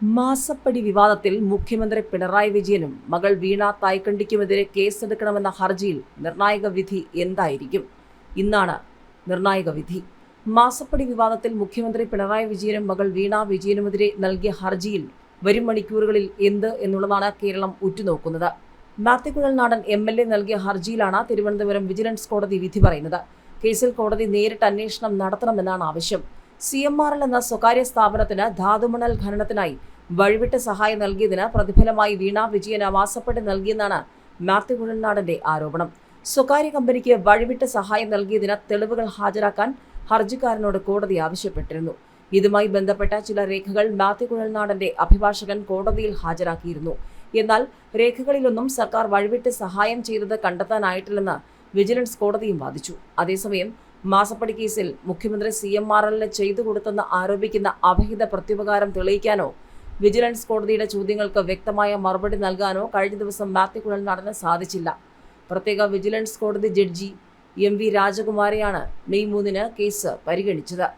മാസപ്പടി വിവാദത്തിൽ മുഖ്യമന്ത്രി പിണറായി വിജയനും മകൾ വീണ തായ്ക്കണ്ടിക്കുമെതിരെ കേസെടുക്കണമെന്ന ഹർജിയിൽ നിർണായക വിധി എന്തായിരിക്കും? ഇന്നാണ് നിർണായക വിധി. മാസപ്പടി വിവാദത്തിൽ മുഖ്യമന്ത്രി പിണറായി വിജയനും മകൾ വീണ വിജയനുമെതിരെ നൽകിയ ഹർജിയിൽ വരും മണിക്കൂറുകളിൽ എന്ത് എന്നുള്ളതാണ് കേരളം ഉറ്റുനോക്കുന്നത്. മാത്യുക്കുഴൽ നാടൻ എം എൽ എ നൽകിയ ഹർജിയിലാണ് തിരുവനന്തപുരം വിജിലൻസ് കോടതി വിധി പറയുന്നത്. കേസിൽ കോടതി നേരിട്ട് അന്വേഷണം നടത്തണമെന്നാണ് ആവശ്യം. സി എം ആർ എൽ എന്ന സ്വകാര്യ സ്ഥാപനത്തിന് ധാതുമണൽ ഖനനത്തിനായി വഴിവിട്ട് സഹായം നൽകിയതിന് പ്രതിഫലമായി വീണ വിജയന് മാസപ്പടി നൽകിയെന്നാണ് മാത്യു കുഴൽനാടന്റെ ആരോപണം. സ്വകാര്യ കമ്പനിക്ക് വഴിവിട്ട് സഹായം നൽകിയതിന് തെളിവുകൾ ഹാജരാക്കാൻ ഹർജിക്കാരനോട് കോടതി ആവശ്യപ്പെട്ടിരുന്നു. ഇതുമായി ബന്ധപ്പെട്ട ചില രേഖകൾ മാത്യു കുഴൽനാടന്റെ അഭിഭാഷകൻ കോടതിയിൽ ഹാജരാക്കിയിരുന്നു. എന്നാൽ രേഖകളിലൊന്നും സർക്കാർ വഴിവിട്ട് സഹായം ചെയ്തത് കണ്ടെത്താനായിട്ടില്ലെന്ന് വിജിലൻസ് കോടതിയും വാദിച്ചു. അതേസമയം മാസപ്പടി കേസിൽ മുഖ്യമന്ത്രി സി എം ആർ എല്ലിന് ചെയ്തു കൊടുത്തെന്ന് ആരോപിക്കുന്ന അഭഹിത പ്രത്യുപകാരം തെളിയിക്കാനോ വിജിലൻസ് കോടതിയുടെ ചോദ്യങ്ങൾക്ക് വ്യക്തമായ മറുപടി നൽകാനോ കഴിഞ്ഞ ദിവസം മാത്യു നടന്ന് സാധിച്ചില്ല. പ്രത്യേക വിജിലൻസ് കോടതി ജഡ്ജി എം വി രാജകുമാരെയാണ് മെയ് മൂന്നിന് കേസ് പരിഗണിച്ചത്.